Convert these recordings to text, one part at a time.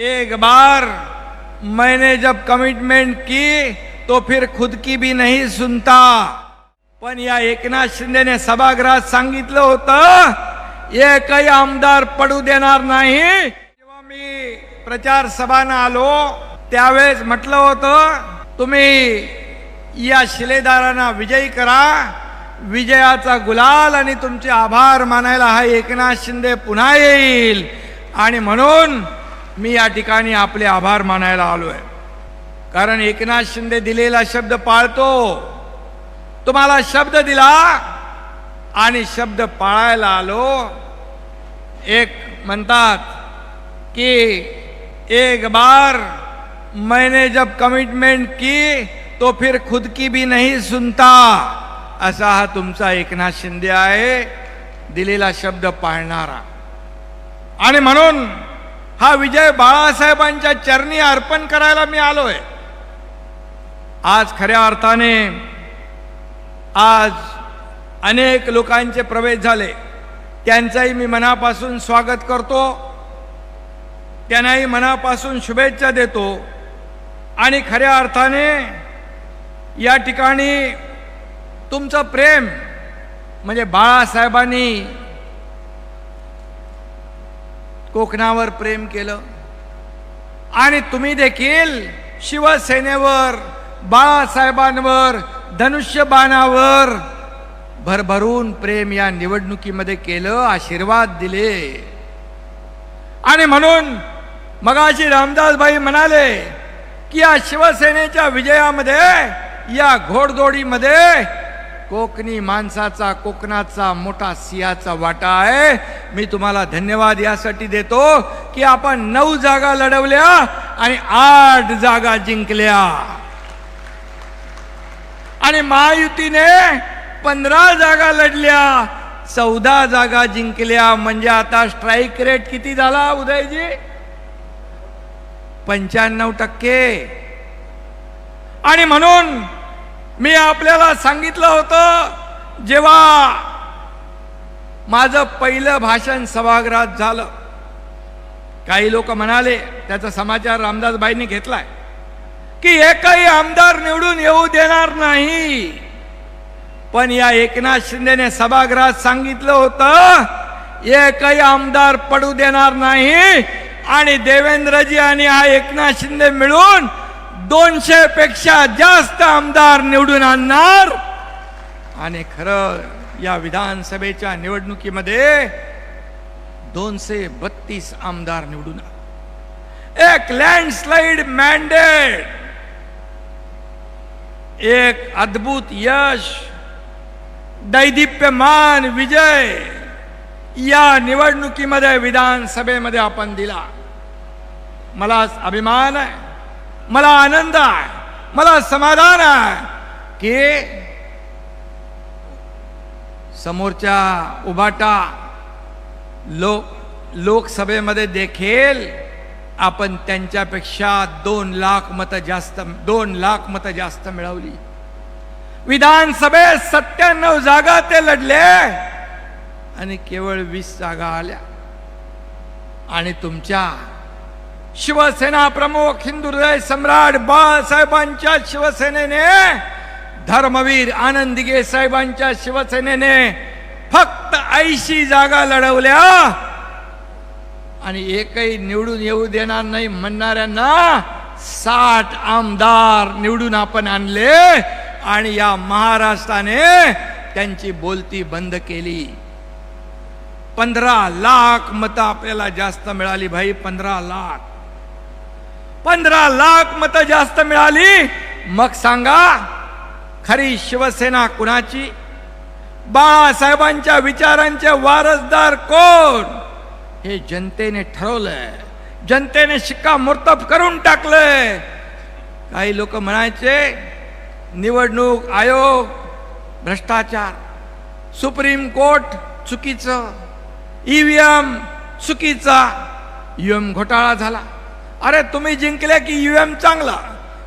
एक बार मैंने जब कमिटमेंट की तो फिर खुद की भी नहीं सुनता। पण या एकनाथ शिंदेने सभागृहात सांगितलं होतं एकही आमदार पडू देणार नाही। जेव्हा मी प्रचार सभाना आलो त्यावेळेस म्हटलं होतं तुम्ही या शिलेदारांना विजयी करा विजयाचा गुलाल आणि तुमचे आभार मानायला हा एकनाथ शिंदे पुन्हा येईल. आणि म्हणून मी या ठिकाणी आपले आभार मानायला आलो आहे. कारण एकनाथ शिंदे दिलेला शब्द पाळतो. तुम्हाला शब्द दिला आणि शब्द पाळायला आलो. एक म्हणतात की एक बार मैंने जब कमिटमेंट की तो फिर खुद की भी नाही सुनता. असा हा तुमचा एकनाथ शिंदे आहे. दिलेला शब्द पाळणारा. आणि म्हणून हा विजय बाळासाहेबांच्या चरणी अर्पण करायला मी आलोय. आज खऱ्या अर्थाने आज अनेक लोकांचे प्रवेश झाले. त्यांचाही मी मनापासून स्वागत करतो. त्यांनाही मनापासून शुभेच्छा देतो. आणि खऱ्या अर्थाने या ठिकाणी तुमचं प्रेम म्हणजे बाळासाहेबांनी कोकणावर प्रेम केलं. आणि तुम्ही देखील शिवसेनेवर बाळासाहेबांवर धनुष्यबाणावर भरभरून प्रेम या निवडणुकीमध्ये केलं आशीर्वाद दिले. आणि म्हणून मगाशी रामदासबाई म्हणाले की या शिवसेनेच्या विजयामध्ये या घोडदोडीमध्ये कोकणी माणसाचा कोकणाचा मोठा सियाचा वाटा आहे. मी तुम्हाला धन्यवाद यासाठी देतो की आपण नऊ जागा लढवल्या आणि आठ जागा जिंकल्या. आणि महायुतीने पंधरा जागा लढल्या चौदा जागा जिंकल्या. म्हणजे आता स्ट्राईक रेट किती झाला उदयजी? पंच्याण्णव टक्के. आणि म्हणून मी आपल्याला सांगितलं होतं जेव्हा माझं पहिलं भाषण सभागृहात झालं काही लोक म्हणाले त्याचा समाचार रामदासबाईंनी घेतलाय की एकही आमदार निवडून येऊ देणार नाही. पण या एकनाथ शिंदेने सभागृहात सांगितलं होतं एकही आमदार पडू देणार नाही. आणि देवेंद्रजी आणि हा एकनाथ शिंदे मिळून दोनशे पेक्षा जास्त आमदार निवडून आणणार. आणि खरं या विधानसभेच्या निवडणुकीमध्ये दोनशे बत्तीस आमदार निवडून एक लँडस्लाइड मॅन्डेट एक अद्भुत यश दैदिप्यमान विजय या निवडणुकीमध्ये विधानसभेमध्ये आपण दिला. मला अभिमान आहे. मला आनंद आहे मला समाधान आहे की समोरच्या उभाटा लोक लोकसभेमध्ये देखील आपण त्यांच्यापेक्षा दोन लाख मतं जास्त दोन लाख मतं जास्त मिळवली. विधानसभेत सत्त्याण्णव जागा ते लढले आणि केवळ वीस जागा आल्या. आणि तुमच्या शिवसेना प्रमुख हिंदू हृदय सम्राट बाळासाहेबांच्या शिवसेनेने धर्मवीर आनंदगे साहेबांच्या शिवसेनेने फक्त ऐंशी जागा लढवल्या. आणि एकही निवडून येऊ देणार नाही म्हणणाऱ्यांना साठ आमदार निवडून आपण आणले आणि या महाराष्ट्राने त्यांची बोलती बंद केली. पंधरा लाख मतं आपल्याला जास्त मिळाली भाई पंधरा लाख. पंधरा लाख मतं जास्त मिळाली. मग सांगा खरी शिवसेना कुणाची? बाळासाहेबांच्या विचारांचे वारसदार कोण? हे जनतेने ठरवलंय. जनतेने शिक्कामोर्तब करून टाकलंय. काही लोक म्हणायचे निवडणूक आयोग भ्रष्टाचार सुप्रीम कोर्ट चुकीचं ईव्हीएम चुकीचा ईव्हीएम घोटाळा झाला. अरे तुम्ही जिंकले की ईव्हीएम चांगला.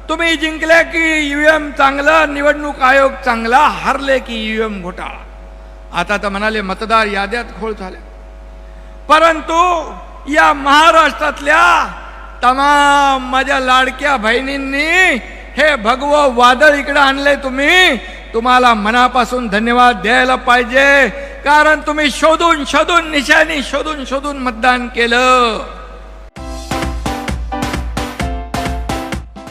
तुम्ही जिंकले की ईव्हीएम चांगलं निवडणूक आयोग चांगला हरले की ईव्हीएम घोटाळा. आता तर म्हणाले मतदार याद्यात खोळ झाल्या परंतु या महाराष्ट्रातल्या तमाम माझ्या लाडक्या बहिणींनी हे भगव वादळ इकडे आणले तुम्ही. तुम्हाला मनापासून धन्यवाद द्यायला पाहिजे. कारण तुम्ही शोधून शोधून निशाणी शोधून शोधून मतदान केलं.